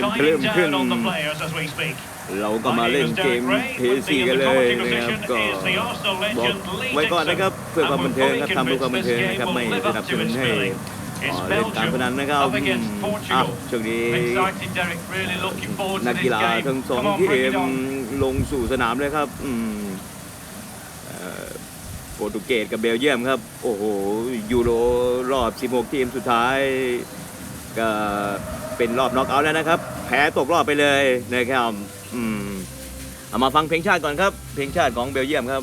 มเริ่มขึ้น เราก็มาเล่นเกมเพซีกันเลยนะครับก็บอกไว้ก่อนนะครับเพื่อความบันเทิงครับทำเพื่อความบันเทิงนะครับไม่สนับสนุนให้อ๋อเล่นการพนันนะครับอืมอะช่วงนี้นักกีฬาทั้งสองทีมลงสู่สนามเลยครับอืมเอ่อโปรตุเกสกับเบลเยียมครับ โอ้โห ยูโรรอบ 16 ทีมสุดท้ายก็ เป็นรอบน็อกเอาท์แล้วนะครับ แพ้ตกรอบไปเลยนะครับอืมเอามาฟังเพลงชาติก่อนครับ เพลงชาติของเบลเยียมครับ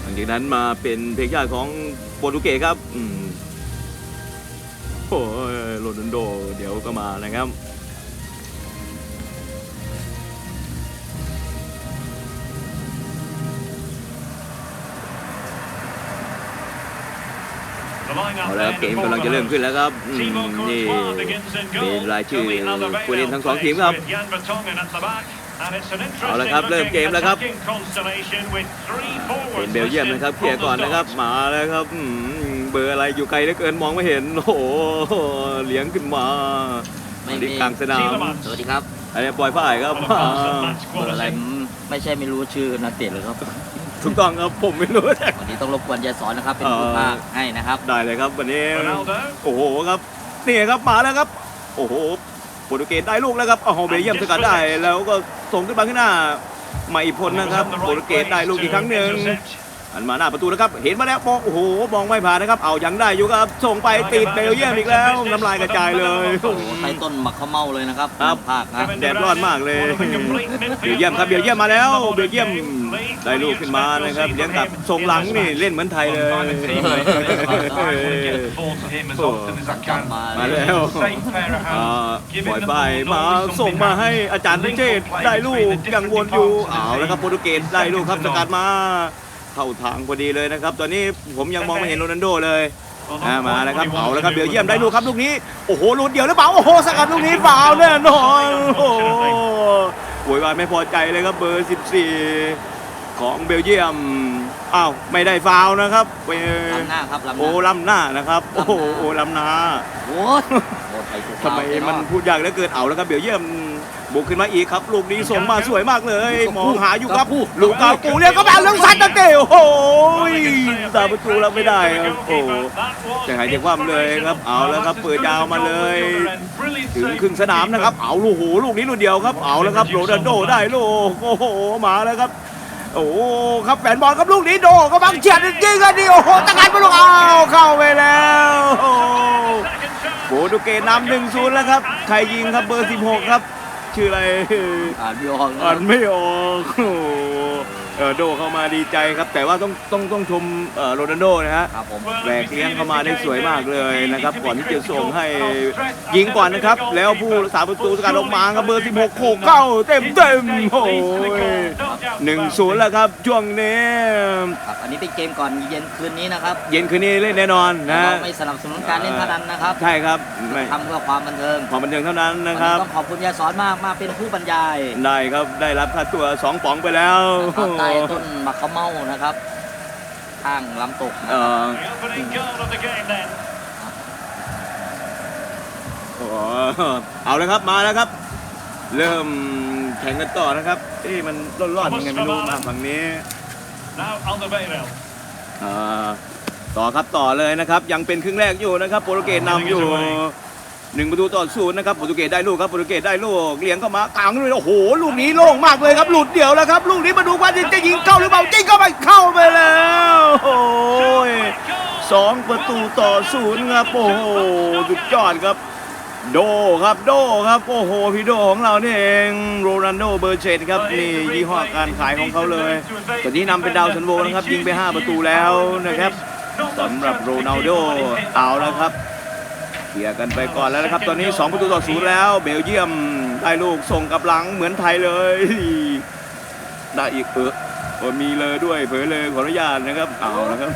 หลังจากนั้นมาเป็นเพลงชาติของโปรตุเกสครับ อืมโอ้ยโรนัลโด เดี๋ยวก็มานะครับ เอาแล้วเกมกำลังจะเริ่มขึ้นแล้วครับอืมนี่มีรายชื่อผู้เล่นทั้งสองทีมครับเอาละครับเริ่มเกมแล้วครับเป็นเบลเยียมนะครับเคลียร์ก่อนนะครับมาแล้วครับอืมเบอร์อะไรอยู่ไกลเหลือเกินมองไม่เห็นโอ้โหเลี้ยงขึ้นมาไม่มีที่กลางสนามสวัสดีครับอันนี้ปล่อยฝ่ายครับอ่าเบอร์อะไรอืมไม่ใช่ไม่รู้ชื่อนักเตะเลยครับ ถูกต้องครับผมไม่รู้จัก วันนี้ต้องรบกวนยายสอนนะครับ เป็นเอ่อผู้ภาคให้นะครับได้เลยครับวันนี้ โอ้โหครับนี่ครับมาแล้วครับ โอ้โหโปรตุเกสได้ลูกแล้วครับโอ้โหเบลเยียมสกัดได้ แล้วก็ส่งขึ้นมาข้างหน้ามาอีกพลนะครับโปรตุเกสได้ลูกอีกครั้งหนึ่ง อันมาหน้าประตูนะครับ เห็นมาแล้วมองโอ้โหมองไม่ผ่านนะครับ เอายังได้อยู่ครับ ส่งไปติดเบลเยียมอีกแล้วน้ำลายกระจายเลยโอ้โหใต้ต้นหมักข้าวเม่าเลยนะครับครับน้ำภาคครับแดดร้อนมากเลยเบลเยียมครับเบลเยียมมาแล้วเบลเยียมได้ลูกขึ้นมานะครับเลี้ยงกลับส่งหลังนี่เล่นเหมือนไทยเลยมามาแล้วอ่าปล่อยไปมาส่งมาให้อาจารย์พิเชษได้ลูกยังวนอยู่เอาแล้วครับโปรตุเกสได้ลูกครับสกัดมา เข้าทางพอดีเลยนะครับ ตอนนี้ผมยังมองไม่เห็นโรนัลโดเลยอ่ามาแล้วครับเอาแล้วครับเบลเยียมได้ลูกครับลูกนี้โอ้โหลูกเดียวหรือเปล่าโอ้โหสกัดลูกนี้เปล่าแน่นอนโอ้โหโวยวายไม่พอใจเลยครับเบอร์ 14 ของเบลเยียมอ้าวไม่ได้ฟาวล์นะครับไปลำหน้าครับลำหโอ้น้าล้ำหน้านะครับโอ้โหโอ้ล้ำหน้าโอ้ยโอ้ไทยถูกทำไมมันพูดยากเหลือเกินเอาแล้วครับเบลเยียม บุกขึ้นมาอีกครับ ลูกนี้ส่งมาสวยมากเลย มองหาอยู่ครับลูกกาปูเรียกก็แบบเรื่องซันตะเตะโอ้โหตามประตูเราไม่ได้ครับโอ้โหจะหายใจความเลยครับเอาแล้วครับเปิดยาวมาเลย ถึงครึ่งสนามนะครับ เอาลูกหูลูกนี้ลูกเดียวครับเอาแล้วครับโรนัลโดได้ลูกโอ้โหมาแล้วครับโอ้โหครับแฟนบอลครับลูกนี้โดก็บังเฉียดจริงๆกันดิโอ้โหตะการไปลูกเอาเข้าไปแล้วโอ้โหโปรตุเกสนำหนึ่งศูนย์แล้วครับใครยิงครับเบอร์ 16 ครับ ชื่ออะไรอ่านพี่ออกนะคอ่ารับนไม่ออกโอ้โห เออโดเข้ามาดีใจครับ แต่ว่าต้องต้องต้องชมเอ่อโรนัลโดนะฮะครับผมแหวกเลี้ยงเข้ามาได้สวยมากเลยนะครับ ก่อนที่จะส่งให้ยิงก่อนนะครับ แล้วผู้รักษาประตูสกัดออกมาครับเบอร์ 16โขกเข้าเต็มเต็มๆโอ้ยหนึ่งศูนย์แล้วครับ ช่วงนี้ครับอันนี้เป็นเกมก่อนเย็นคืนนี้นะครับเย็นคืนนี้เล่นแน่นอนนะเราไม่สนับสนุนการเล่นพนันนะครับใช่ครับไม่ทำเพื่อความบันเทิงความบันเทิงเท่านั้นวันนะนี้ครับต้องขอบคุณยายสอนมากมาเป็นผู้บรรยายได้ครับได้รับค่าตัวสองป๋องไปแล้วนะครับใต้ต้นหมักข้าวเม่านะครับ ข้างลำตกนะเอ่ครับอ โอ้เอาเลยครับมาแล้วครับ เริ่มแข่งกันต่อนะครับเอ้มันร้อนๆยังไงไม่รู้มาฝั่งนี้เอ่อต่อครับต่อเลยนะครับ ยังเป็นครึ่งแรกอยู่นะครับโปรตุเกสนำอยู่ หนึ่งประตูต่อศูนย์นะครับโปรตุเกสได้ลูกครับโปรตุเกสได้ลูกเลี้ยงเข้ามากลางเลยโอ้โหลูกนี้โล่งมากเลยครับหลุดเดี่ยวแล้วครับลูกนี้มาดูว่าจะยิงเข้าหรือเปล่ายิงเข้าไปเข้าไปแล้วโอ้ยสองประตูต่อศูนย์ครับโอ้โหสุดยอดครับ โดครับโดครับโอ้โหพี่โดของเราเนี่ยเองโรนัลโดเบอร์เชนครับนี่ยี่ห้อการขายของเขาเลยตอนนี้นำเป็นดาวซันโวนะครับยิงไป 5 ประตูแล้วนะครับสำหรับโรนัลโดเอาแล้วครับ เคลียร์กันไปก่อนแล้วนะครับ ตอนนี้ 2 ประตูต่อศูนย์แล้ว เบลเยียมได้ลูกส่งกลับหลังเหมือนไทยเลย ได้อีกเออเออมีเลยด้วยเผยเลยขออนุญาตนะครับเอาแล้วครับ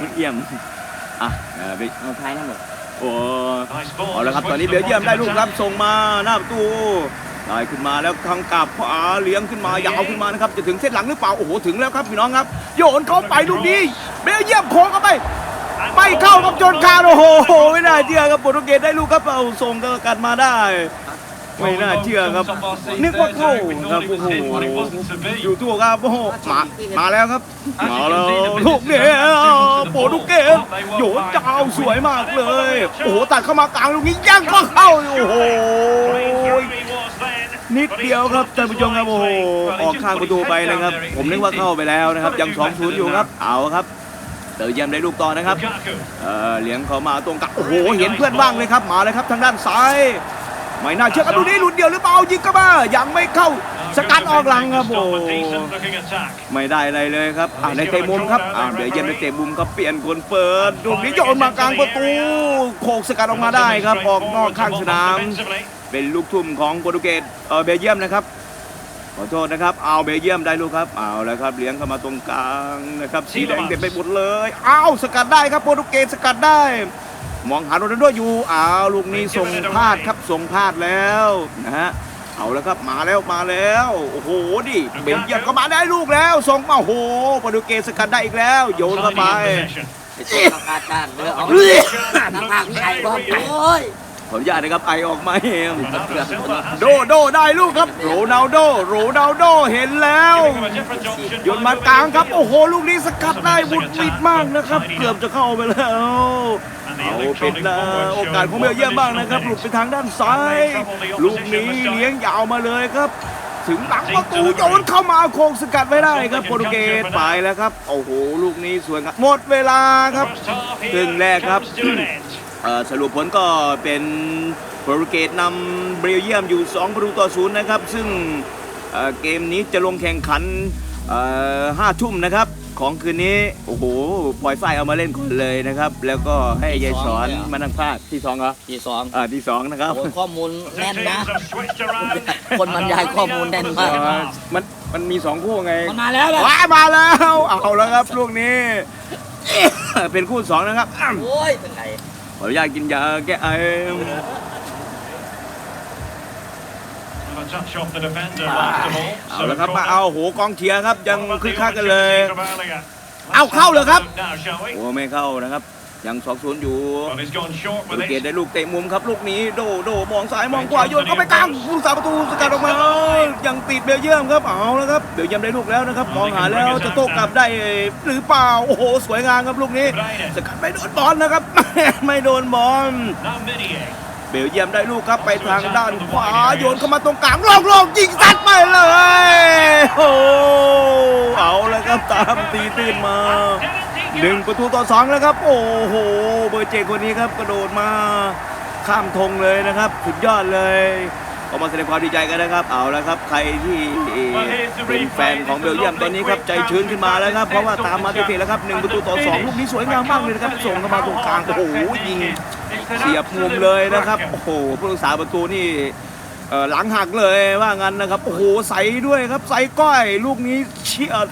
คุณเอี่ยมอะเออไปเอาไทยทั้งหมดโอ้เอาละครับตอนนี้เบลเยียมได้ลูกครับส่งมาหน้าประตูได้ขึ้นมาแล้วทางกลับขวาเลี้ยงขึ้นมายาวขึ้นมานะครับจะถึงเส้นหลังหรือเปล่าโอ้โหถึงแล้วครับพี่น้องครับ โยนเข้าไปลูกนี้เบลเยียมโค้งเข้าไป ไม่เข้าครับจนคานโอ้โห ไม่น่าเชื่อครับโปรตุเกสได้ลูกครับเอาส่งกันมาได้ ไม่น่าเชื่อครับ นึกว่าเข้าครับโอ้โหอยู่ตัวครับโอ้โหมามาแล้วครับมาแล้วลูกเนี้โปรตุเกสโยนเจ้าสวยมากเลย โอ้โหตัดเข้ามากลางลูกนี้ยังก็เข้าโอ้โหนิดเดียวครับท่านผู้ชมครับโอ้โหออกข้างประตูไปนะครับ ผมนึกว่าเข้าไปแล้วนะครับ ยังสองศูนย์อยู่ครับ เอาครับ เตอร์เยี่ยมได้ลูกต่อนะครับเออเลี้ยงเขามาตรงกลางโอ้โหเห็นเพื่อนว่างเลยครับมาเลยครับทางด้านซ้ายไม่น่าเชื่อกันดูนี่หลุดเดียวหรือเปล่ายิงก็มายังไม่เข้าสกัดออกหลังครับโอ้ไม่ได้อะไรเลยครับอ่าในเตะมุมครับอ่าเดี๋ยวเย็นในเตะมุมครับเปลี่ยนคนเปิดลูกนี้โยนมากลางประตู โขกสกัดออกมาได้ครับออกนอกข้างสนาม เป็นลูกทุ่มของโปรตุเกสเออเบลเยียมนะครับ ขอโทษนะครับ เอาเบลเยียมได้ลูกครับเอาแล้วครับเลี้ยงเข้ามาตรงกลางนะครับสีแดงเต็มไปหมดเลยเอาสกัดได้ครับโปรตุเกสสกัดได้ มองหาโรนัลโดอยู่เอาลูกนี้ส่งพลาดครับส่งพลาดแล้วนะฮะเอาแล้วครับมาแล้วมาแล้วโอ้โหดิเบลเยียมก็มาได้ลูกแล้วส่งมาโอ้โหโปรตุเกสสกัดได้อีกแล้ว โยนเข้าไปไปตัวประกาศจานเลยเอาทางภาคพี่ไอ้บอลโอ้ย ขออนุญาตนะครับไอออกมาเองเกือบหมดแล้วโดโดได้ลูกครับโรนัลโดโรนัลโดเห็นแล้วโยนมากลางครับโอ้โหลูกนี้สกัดได้บุดวิดมากนะครับ เกือบจะเข้าไปแล้วเอาเป็นนะโอกาสของเบลเยียมบ้างนะครับหลุดไปทางด้านซ้าย ลูกนี้เลี้ยงยาวมาเลยครับถึงหลังประตูโยนเข้ามาโค้งสกัดไม่ได้ครับโปรตุเกสไปแล้วครับ โอ้โห ลูกนี้สวยครับหมดเวลาครับจึงแรกครับ สรุปผลก็เป็นโปรตุเกสนำเบลเยียมอยู่ 2 ประตูต่อศูนย์นะครับ ซึ่งเอ่อเกมนี้จะลงแข่งขันเอ่อห้าทุ่มนะครับ ของคืนนี้ โอ้โหปล่อยฝ่ายเอามาเล่นก่อนเลยนะครับ แล้วก็ให้ยายสอนมานั่งภาคที่สองเหรอที่สองอ่าที่สองนะครับโอ้ยข้อมูลแน่นนะ คนบรรยายข้อมูลแน่นมากเอ่อมันมันมีสองคู่ไงมันมาแล้วนะว้ายมาแล้วเอาแล้วครับลูกนี้ เป็นคู่สองนะครับอ้ำโอ้ยเป็นไง ขออนุญาตกินยาแก้ไอ เอาแล้วครับมาเอาโหกองเชียร์ครับยังคึกคักกันเลยเอาเข้าเลยครับโอ้ไม่เข้านะครับ ยังสองศูนย์อยู่โปรตุเกสได้ลูกเตะมุมครับ ลูกนี้โดโดมองซ้ายมองขวาโยนเข้าไปกลางผู้สาประตูสกัดออกมายังติดเบลเยียมครับเอาแล้วครับเบลเยียมได้ลูกแล้วนะครับมองหาแล้วจะโต้กลับได้หรือเปล่าโอ้โหสวยงามครับลูกนี้สกัดไม่โดนบอลนะครับ ไม่โดนบอลเบลเยียมได้ลูกครับไปทางด้านขวาโยนเข้ามาตรงกลางลองลองยิงซัดไปเลยโอ้เอาแล้วครับตามตีตื้นมา หนึ่งประตูต่อสองแล้วครับ โอ้โห เบอร์เจดคนนี้ครับ กระโดดมาข้ามธงเลยนะครับ สุดยอดเลยก็มาแสดงความดีใจกันนะครับ เอาแล้วครับ ใครที่เป็นแฟนของเบลเยียมตอนนี้ครับใจชื้นขึ้นมาแล้วครับ เพราะว่าตามมาติดๆแล้วครับหนึ่งประตูต่อสองลูกนี้สวยงามมากเลยนะครับ ส่งเข้ามาตรงกลาง โอ้โห ยิงเสียบมุมเลยนะครับ โอ้โห ผู้รักษาประตูนี่หลังหักเลยว่างั้นนะครับ โอ้โห ใส่ด้วยครับ ใส่ก้อย ลูกนี้เชียด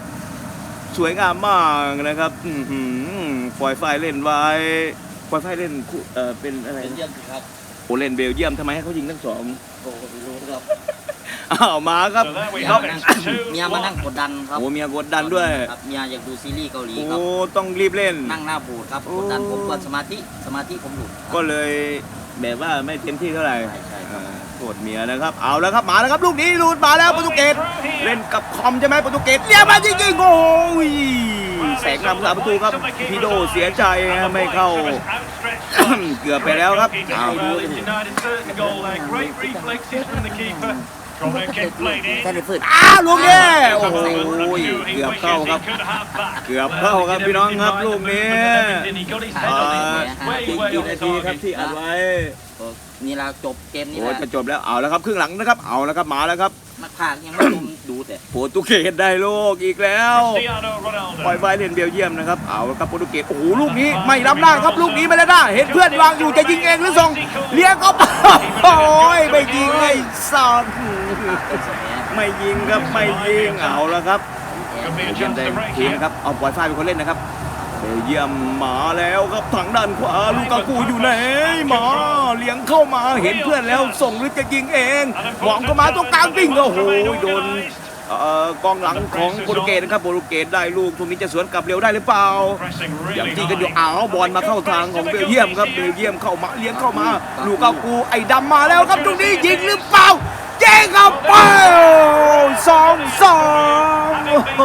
สวยงามมากนะครับอื้อหือปล่อยไฟเล่นไว้ปล่อยไฟเล่นคู่เออเป็นอะไรเป็นนะเยี่ยมครับโอเล่นเบลเยียมทำไมให้เขายิงทั้งสองโอ้โหไม่รู้ครับอ้าวมาครับเมียครับมานั่งเมียมานั่งกดดันครับโอ้เมียกดดันด้วยครับเมียอยากดูซีรีส์เกาหลีโอ้ครับต้องรีบเล่นนั่งหน้าบูดครับโอ้กดดันผมก็สมาธิสมาธิผมหลุดครับก็เลยแบบว่าไม่เต็มที่เท่าไหร่ใช่ใช่ครับอ่าโกรธเมียนะครับ เอาแล้วครับมาแล้วครับลูกนี้ลูดมาแล้วโปรตุเกสเล่นกับคอมใช่ไหมโปรตุเกสเลี้ยงมาจริงๆโอ้ยแสงนำสาประตูครับพีโดเสียใจนะไม่เข้าเกือบไปแล้วครับเอาดู ดิแค่ในฝืนอ้าวลูกนี้โอ้โหเกือบเข้าครับ เกือบเข้าครับพี่น้องครับลูกนี้อ่าอีกกี่นาทีครับที่อัดไว้เออนี่เราจบเกมนี้โอ้แล้วจะจบแล้วเอาแล้วครับครึ่งหลังนะครับเอาแล้วครับมาแล้วครับนักพากย์ยังไม่ดู ดูแต่โปรตุเกสได้โลกอีกแล้วปล่อยไฟเล่นเบลเยียมนะครับเอาละครับโปรตุเกสโอ้โหลูกนี้ไม่รับหน้าครับลูกนี้ไม่ได้หน้าเห็นเพื่อนวางอยู่จะยิงเองหรือส่งเลี้ยงเขาไปโอ้ยไม่ยิงไอ้สัตว์ไม่ยิงครับไม่ยิงเอาละครับเบลเยียมได้ทีนะครับเอาปล่อยไฟเป็นคนเล่นนะครับโเบลเยียมมาแล้วครับทางด้านขวาลูกากูอยู่ไหนมาเลี้ยงเข้ามาเห็นเพื่อนแล้วส่งหรือจะยิงเองหวังเข้ามาตรงกลางวิ่งโอ้โหโดนเอ่อกองหลังของโปรตุเกสนะครับโปรตุเกสได้ลูกตรงนี้จะสวนกลับเร็วได้หรือเปล่าอย่างที่กันอยู่อ้าวบอลมาเข้าทางของเบลเยียมครับเบลเยียมเข้ามาเลี้ยงเข้ามา ลูกากูไอ้ดำมาแล้วครับตรงนี้ยิงหรือเปล่าเจ๊งครับเป้าสองสองโอ้โห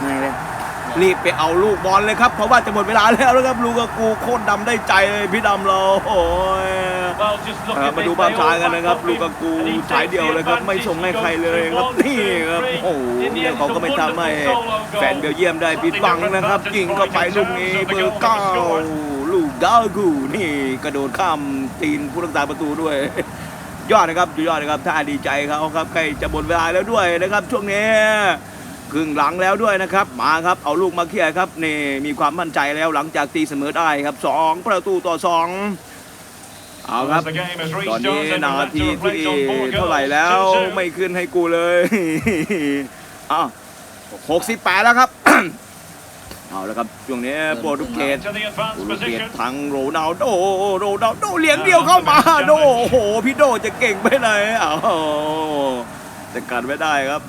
ไม่เลย รีบไปเอาลูกบอลเลยครับ เพราะว่าจะหมดเวลาแล้วนะครับลูกากูโคตรดำได้ใจเลยพี่ดำเราโอ้ยเออมาดูภาพช้ากันนะครับ ลูกากูฉายเดียวเลยครับ ไม่ส่งให้ใครเลยครับนี่ครับโอ้โหเนี่ยเขาก็ไม่ทำให้แฟนเบลเยียมได้ผิดหวังนะครับยิงเข้าไปลูกนี้เบอร์เก้าลูกดากูนี่กระโดดข้ามตีนผู้รักษาประตูด้วยยอดนะครับยอดนะครับ ถ้าดีใจเขาครับใกล้จะหมดเวลาแล้วด้วยนะครับ ช่วงนี้ ครึ่งหลังแล้วด้วยนะครับ มาครับ เอาลูกมาเคลียร์ครับนี่มีความมั่นใจแล้วหลังจากตีเสมอได้ครับสองประตูต่อสองเอาครับ ตอนนี้นาทีที่เท่าไหร่แล้วไม่ขึ้นให้กูเลยอ้าวหกสิบแปดแล้วครับเอาแล้วครับช่วงนี้โปรตุเกสโปรตุเกสทางโรนัลโดโรนัลโดเลี้ยงเดียวเข้ามาโดโอ้โหพี่โดจะเก่งไปไหนอ้าวแต่กันไม่ได้ครับ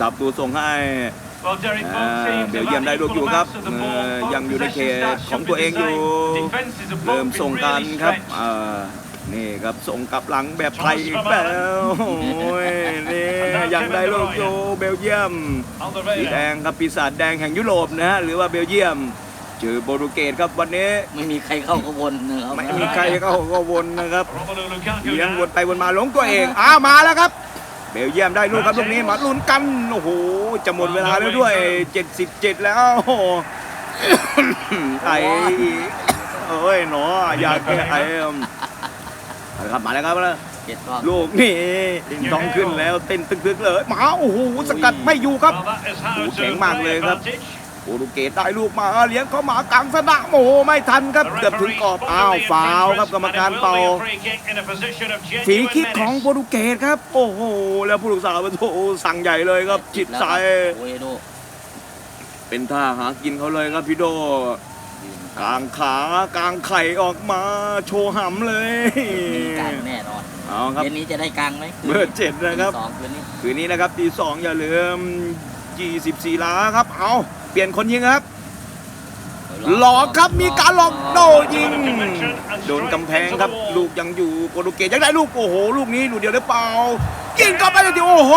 สับตัวส่งให้อ่าเบลเยียมได้ลูกอยู่ครับเอ่อยังอยู่ในเขตของตัวเองอยู่เริ่มส่งกันครับอ่านี่ครับส่งกลับหลังแบบไทยอีกแล้วโอ้ยนี่ยังได้ลูกอยู่เบลเยียมสีแดงครับปีศาจแดงแห่งยุโรปนะฮะหรือว่าเบลเยียมเจอโปรตุเกสครับวันนี้ไม่มีใครเข้าขบวนนะครับไม่มีใครเข้าก็วนนะครับเลี้ยงวนไปวนมาหลงตัวเองอ้าวมาแล้วครับ เบลเยียมได้ลูกครับลูกนี้มาลุ้นกันโอ้โหจะหมดเวลาแล้วด้วย 77 แล้วไอ้เอ้ยหนออยากแก้ไอ้เอาละครับมาแล้วครับเจ็ดรอบลูกนี่ติงต้องขึ้นแล้วเต้นตึกๆเลยมาโอ้โหสกัดไม่อยู่ครับโอ้โหแข็งมากเลยครับ โปรตุเกสได้ลูกมาเลี้ยงเข้ามากลางสนามโอ้โหไม่ทันครับเกือบถึงกรอบอ้าวฟาวครับกรรมการเป่าฟรีคิกของโปรตุเกสครับ โอ้โหแล้วผู้รักษาประตูสั่งใหญ่เลยครับจิตใจโอ้ยดูเป็นท่าหากินเขาเลยครับพี่โดกลางขากลางไข่ออกมาโชว์หำเลยมีกลางแน่นอนเอาครับเย็นนี้จะได้กลางไหมเบอร์เจ็ดนะครับสองคืนนี้คืนนี้นะครับตีสองอย่าลืม 24ล้าครับเอา เปลี่ยนคนยิงครับ หลอกครับมีการหลอกโดยิง โดนกำแพงครับ ลูกยังอยู่โปรตุเกสยังได้ลูกโอ้โห ลูกนี้ลูกเดียวหรือเปล่ายิงเข้าไปเลยทีโอ้โห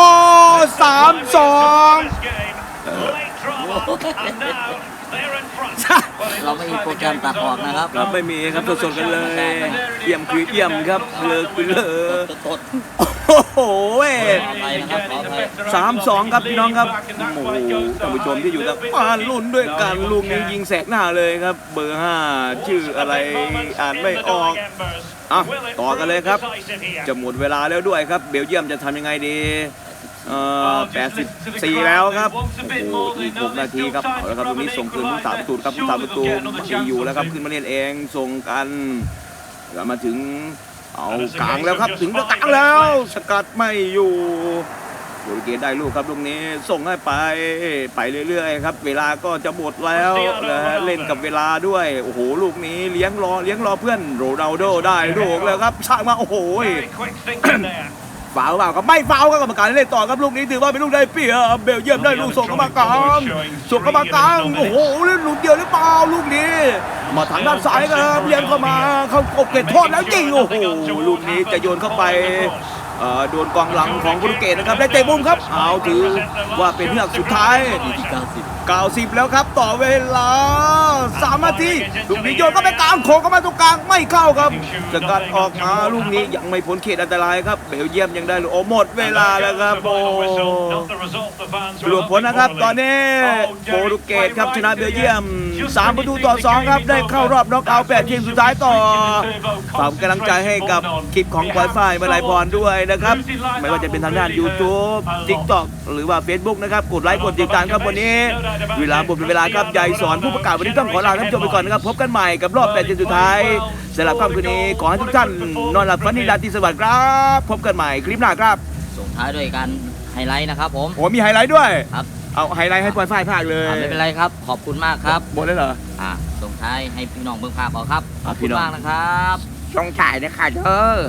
สามสอง เราไม่มีโปรแกรมตัดออกนะครับครับไม่มีครับสดๆกันเลยเยี่ยมคือเยี่ยมครับเลอคือเลอตดโอ้โหเว้ยขออภัยนะครับขออภัยสามสองครับพี่น้องครับโอ้โหท่านผู้ชมที่อยู่ทางบ้านลุ้นด้วยกันลูกนี้ยิงแสกหน้าเลยครับ เบอร์ห้าชื่ออะไรอ่านไม่ออกอะต่อกันเลยครับ จะหมดเวลาแล้วด้วยครับ เบลเยียมจะทำยังไงดี เอ่อ84 แล้วครับโอ้โหอีก6นาทีครับเอาละครับตรงนี้ส่งคืนผู้สาประตูครับผู้สาประตูดีอยู่แล้วครับขึ้นมาเล่นเองส่งกันเดี๋ยวมาถึงเอากลางแล้วครับถึงกลางแล้ว สกัดไม่อยู่โปรตุเกสได้ลูกครับลูกนี้ส่งให้ไปไปเรื่อยๆครับ เวลาก็จะหมดแล้วนะฮะเล่นกับเวลาด้วยโอ้โหลูกนี้เลี้ยงรอเลี้ยงรอเพื่อนโรนัลโดได้ลูกแล้วครับช่างมาโอ้โห ฟาวเปล่าครับไม่ฟาวครับกรรมการเล่นต่อครับลูกนี้ถือว่าเป็นลูกได้เปรียบเบลเยียมได้ลูกส่งเข้ามากลางส่งเข้ามากลางโอ้โหเล่นหลูกเดียวหรือเปล่าลูกนี้ มาทางด้านซ้ายครับเลี้ยงเข้ามาเข้ากบเกตโทษแล้วยิงโอ้โหลูกนี้จะโยนเข้าไปโดนกองหลังของโปรตุเกสนะครับได้เตะมุมครับ เอาถือว่าเป็นเฮือกสุดท้ายทีที่เก้าสิบ 90 แล้วครับ ต่อเวลา3นาทีลูกนี้โยนเข้าไปกลางโขงเข้ามาตรงกลางไม่เข้าครับสกัดออกมาลูกนี้ยังไม่พ้นเขตอันตรายครับเบลเยียมยังได้ลูกโอ้หมดเวลาแล้วครับโอ้สรุปผลนะครับ ตอนนี้โปรตุเกสครับชนะเบลเยียม 3 ประตูต่อ 2 ครับได้เข้ารอบน็อกเอาท์8ทีมสุดท้ายต่อฝากกำลังใจให้กับคลิปของปอยฝ้ายมาลายพรด้วยนะครับ ไม่ว่าจะเป็นทางด้าน YouTube TikTok หรือว่า Facebook นะครับ กดไลค์ กดติดตามครับวันนี้เวลาหมดเป็นเวลาครับใหญ่สอนผู้ประกาศวันนี้ต้องขอลาท่านผู้ชมไปก่อนนะครับพบกันใหม่กับรอบแปดทีมสุดท้ายสำหรับค่ำคืนนี้ขอให้ทุกท่านนอนหลับฝันดีราตรีสวัสดิ์ครับ พบกันใหม่คลิปหน้าครับส่งท้ายด้วยการไฮไลท์นะครับผมโอ้มีไฮไลท์ด้วยครับเอาไฮไลท์ให้ปล่อยฝ้ายภาคเลยอะไม่เป็นไรครับ ขอบคุณมากครับหมดแล้วเหรออ่าส่งท้ายให้พี่น้องเบิ่งภาพเอาครับขอะอบพี่คุณน้องมากนะครับ ช่องถ่ายนะคะเด้อ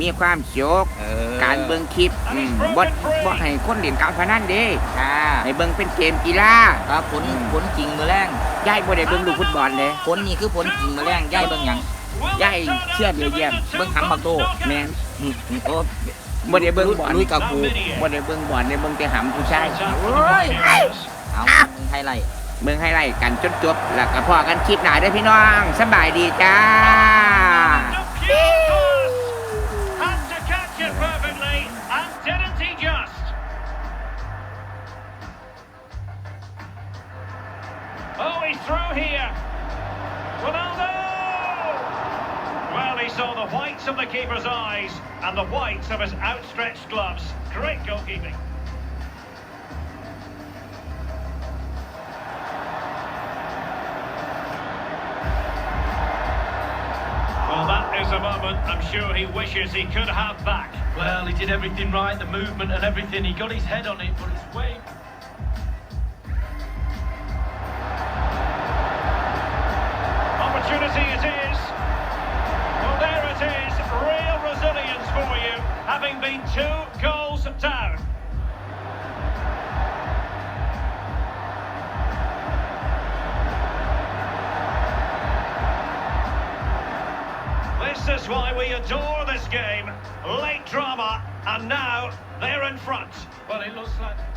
มีความสุขเออการเบิ่งคลิปอืมบ่บ่ให้คนเล่นการพนันเด้ค่ะให้เบิ่งเป็นเกมกีฬา ครับผลผลจริงมือแรงยายบ่ได้เบิ่งลูกฟุตบอลเลยผลนี่คือผลจริงมือแรงย่ายเบิ่งหยังยายเชื่อเดียวเยี่ยมเบิ่งหำบักโตแม่นอืมอืมโอ้บ่ได้เบิ่งบอลลุยกับกูบ่ได้เบิ่งบอลได้เบิ่งแต่หำผู้ชายเอาไฮไลท์เบิ่งให้ไล่กันจนจบแล้วก็พอกันคลิปหน้าเด้อพี่น้องสำบายดีจ้า Had through here. Ronaldo! Well, he saw the whites of the keeper's eyes and the whites of his outstretched gloves. Great goalkeeping. Well, that is a moment I'm sure he wishes he could have back. Well, he did everything right, the movement and everything. He got his head on it, but it's way. This is why we adore this game. Late drama, and now they're in front. Well, it looks like.